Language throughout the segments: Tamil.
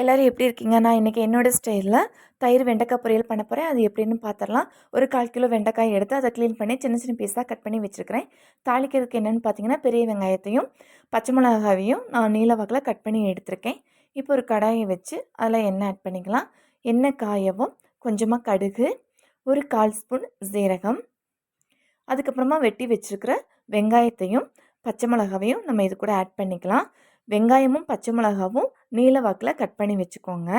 எல்லோரும் எப்படி இருக்கீங்க? நான் இன்றைக்கி என்னோடய ஸ்டைலில் தயிர் வெண்டைக்காய் பொரியல் பண்ண போகிறேன் அது எப்படின்னு பார்த்துடலாம் ஒரு கால் கிலோ வெண்டைக்காய் எடுத்து அதை க்ளீன் பண்ணி சின்ன சின்ன பீஸாக கட் பண்ணி வச்சுருக்கிறேன். தாளிக்கிறதுக்கு என்னென்னு பார்த்தீங்கன்னா பெரிய வெங்காயத்தையும் பச்சை மிளகாவையும் நான் நீல வகையில் கட் பண்ணி எடுத்திருக்கேன். இப்போ ஒரு கடாயை வச்சு அதில் எண்ணெய் ஆட் பண்ணிக்கலாம். எண்ணெய் காயவும் கொஞ்சமாக கடுகு ஒரு கால் ஸ்பூன் சீரகம். அதுக்கப்புறமா வெட்டி வச்சுருக்கிற வெங்காயத்தையும் பச்சை மிளகாவையும் நம்ம இது கூட ஆட் பண்ணிக்கலாம். வெங்காயமும் பச்சை மிளகாவும் நீல வாக்கில் கட் பண்ணி வச்சுக்கோங்க.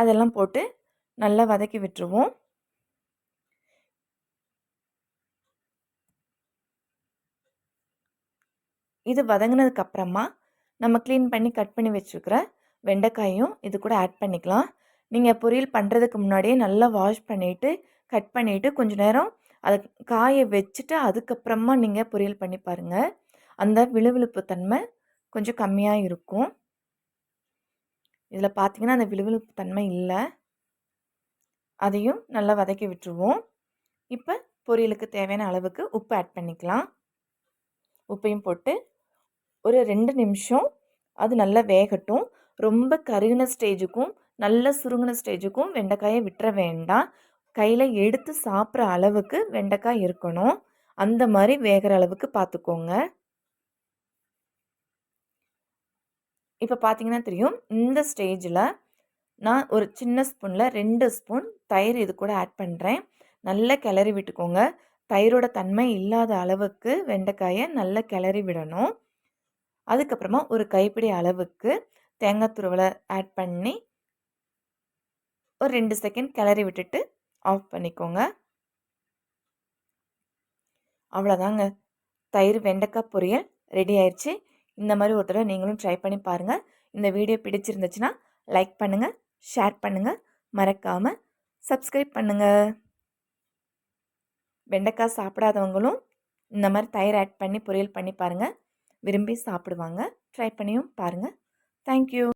அதெல்லாம் போட்டு நல்லா வதக்கி விட்டுருவோம். இது வதங்கினதுக்கப்புறமா நம்ம க்ளீன் பண்ணி கட் பண்ணி வச்சுருக்கிற வெண்டைக்காயும் இது கூட ஆட் பண்ணிக்கலாம். நீங்கள் பொரியல் பண்ணுறதுக்கு முன்னாடியே நல்லா வாஷ் பண்ணிவிட்டு கட் பண்ணிவிட்டு கொஞ்சம் நேரம் அதை காய வச்சுட்டு அதுக்கப்புறமா நீங்கள் பொரியல் பண்ணி பாருங்கள் அந்த விழுவிழுப்பு தன்மை கொஞ்சம் கம்மியாக இருக்கும். இதில் பார்த்தீங்கன்னா அந்த விழுவிழுப்பு தன்மை இல்லை. அதையும் நல்லா வதக்கி விட்டுருவோம். இப்போ பொரியலுக்கு தேவையான அளவுக்கு உப்பு ஆட் பண்ணிக்கலாம். உப்பையும் போட்டு ஒரு ரெண்டு நிமிஷம் அது நல்லா வேகட்டும். ரொம்ப கருகின ஸ்டேஜுக்கும் நல்ல சுருங்கின ஸ்டேஜுக்கும் வெண்டைக்காயை விட்டுற வேண்டாம். கையில் எடுத்து சாப்பிட்ற அளவுக்கு வெண்டைக்காய் இருக்கணும். அந்த மாதிரி வேகிற அளவுக்கு பார்த்துக்கோங்க இப்போ பார்த்தீங்கன்னா தெரியும். இந்த ஸ்டேஜில் நான் ஒரு சின்ன ஸ்பூனில் ரெண்டு ஸ்பூன் தயிர் இது கூட ஆட் பண்ணுறேன் நல்லா கிளறி விட்டுக்கோங்க. தயிரோட தன்மை இல்லாத அளவுக்கு வெண்டைக்காயை நல்லா கிளறி விடணும். அதுக்கப்புறமா ஒரு கைப்பிடி அளவுக்கு தேங்காய் துருவலை ஆட் பண்ணி ஒரு ரெண்டு செகண்ட் கிளறி விட்டுட்டு ஆஃப் பண்ணிக்கோங்க. அவ்வளோதாங்க. தயிர் வெண்டைக்காய் பொரியல் ரெடி ஆயிடுச்சு இந்த மாதிரி ஒரு தடவை நீங்களும் ட்ரை பண்ணி பாருங்கள் இந்த வீடியோ பிடிச்சிருந்துச்சுன்னா லைக் பண்ணுங்கள் ஷேர் பண்ணுங்கள் மறக்காமல் சப்ஸ்கிரைப் பண்ணுங்கள் வெண்டைக்காய் சாப்பிடாதவங்களும் இந்த மாதிரி தயிர் ஆட் பண்ணி பொரியல் பண்ணி பாருங்கள் விரும்பி சாப்பிடுவாங்க. ட்ரை பண்ணியும் பாருங்கள் தேங்க்யூ